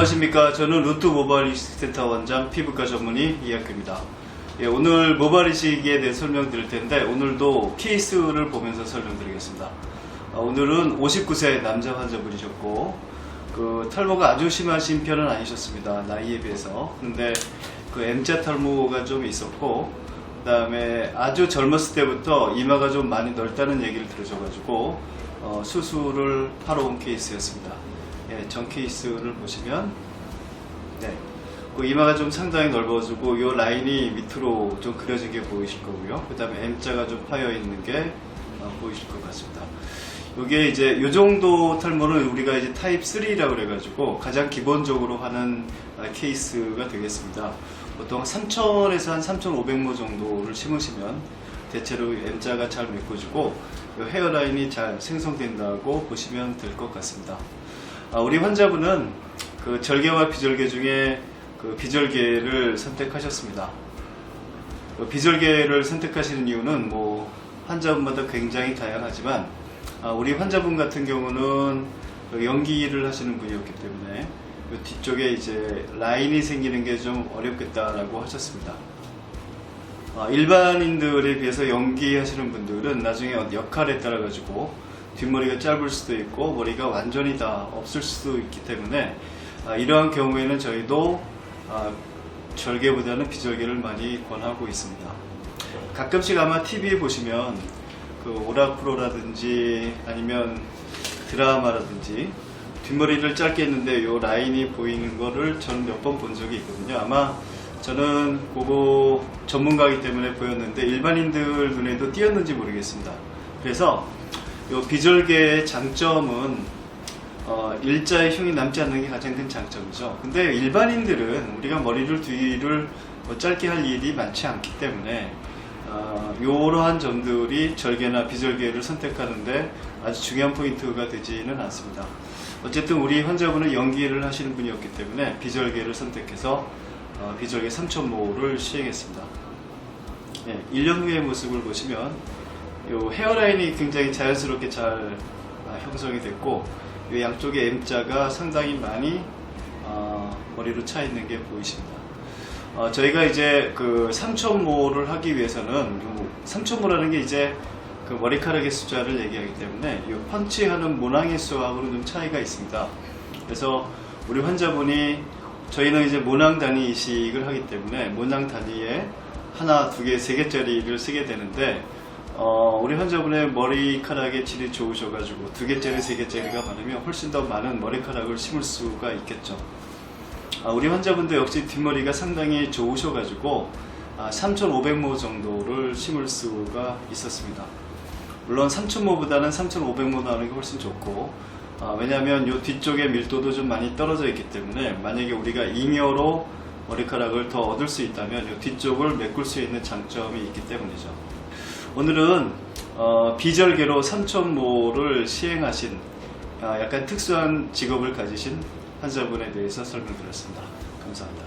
안녕하십니까. 저는 루트 모바일 이식센터 원장 피부과 전문의 이학규입니다. 예, 오늘 모바일 이식에 대해 설명드릴 텐데 오늘도 케이스를 보면서 설명드리겠습니다. 아, 오늘은 59세 남자 환자분이셨고 그 탈모가 아주 심하신 편은 아니셨습니다. 나이에 비해서. 근데 그 M자 탈모가 좀 있었고 그다음에 아주 젊었을 때부터 이마가 좀 많이 넓다는 얘기를 들으셔가지고 어, 수술을 하러 온 케이스였습니다. 예, 전 케이스를 보시면 네, 그 이마가 좀 상당히 넓어지고 이 라인이 밑으로 좀 그려진 게 보이실 거고요. 그 다음에 M자가 좀 파여 있는 게 어, 보이실 것 같습니다. 이게 이제 이 정도 탈모는 우리가 이제 타입 3라고 그래가지고 가장 기본적으로 하는 아, 케이스가 되겠습니다. 보통 3,000에서 한 3,500모 정도를 심으시면 대체로 M자가 잘 메꿔지고 이 헤어라인이 잘 생성된다고 보시면 될 것 같습니다. 아, 우리 환자분은 그 절개와 비절개 중에 그 비절개를 선택하셨습니다. 그 비절개를 선택하시는 이유는 뭐 환자분마다 굉장히 다양하지만 아, 우리 환자분 같은 경우는 그 연기를 하시는 분이었기 때문에 그 뒤쪽에 이제 라인이 생기는 게 좀 어렵겠다라고 하셨습니다. 아, 일반인들에 비해서 연기하시는 분들은 나중에 역할에 따라 가지고 뒷머리가 짧을 수도 있고 머리가 완전히 다 없을 수도 있기 때문에 아, 이러한 경우에는 저희도 아, 절개보다는 비절개를 많이 권하고 있습니다. 가끔씩 아마 TV에 보시면 그 오라프로라든지 아니면 드라마라든지 뒷머리를 짧게 했는데 요 라인이 보이는 거를 저는 몇 번 본 적이 있거든요. 아마 저는 그거 전문가이기 때문에 보였는데 일반인들 눈에도 띄었는지 모르겠습니다. 그래서 요 비절개의 장점은 어, 일자의 흉이 남지 않는 게 가장 큰 장점이죠. 근데 일반인들은 우리가 머리를 뒤를 뭐 짧게 할 일이 많지 않기 때문에 어, 이러한 점들이 절개나 비절개를 선택하는데 아주 중요한 포인트가 되지는 않습니다. 어쨌든 우리 환자분은 연기를 하시는 분이었기 때문에 비절개를 선택해서 어, 비절개 3,000모를 시행했습니다. 예, 1년 후의 모습을 보시면 이 헤어라인이 굉장히 자연스럽게 잘 아, 형성이 됐고 이 양쪽에 M자가 상당히 많이 어, 머리로 차 있는 게 보이십니다. 어, 저희가 이제 그 3,000모를 하기 위해서는 요 3,000모라는 게 이제 그 머리카락의 숫자를 얘기하기 때문에 이 펀치하는 모낭의 수하고는 좀 차이가 있습니다. 그래서 우리 환자분이 저희는 이제 모낭 단위 이식을 하기 때문에 모낭 단위에 하나, 두 개, 세 개짜리를 쓰게 되는데 어, 우리 환자분의 머리카락의 질이 좋으셔가지고 두 개짜리, 세 개짜리가 많으면 훨씬 더 많은 머리카락을 심을 수가 있겠죠. 아, 우리 환자분도 역시 뒷머리가 상당히 좋으셔가지고 아, 3,500모 정도를 심을 수가 있었습니다. 물론 3,000모보다는 3,500모 나오는 게 훨씬 좋고 아, 왜냐하면 이 뒤쪽의 밀도도 좀 많이 떨어져 있기 때문에 만약에 우리가 잉여로 머리카락을 더 얻을 수 있다면 이 뒤쪽을 메꿀 수 있는 장점이 있기 때문이죠. 오늘은 어, 비절개로 3,000모를 시행하신 아, 약간 특수한 직업을 가지신 환자분에 대해서 설명드렸습니다. 감사합니다.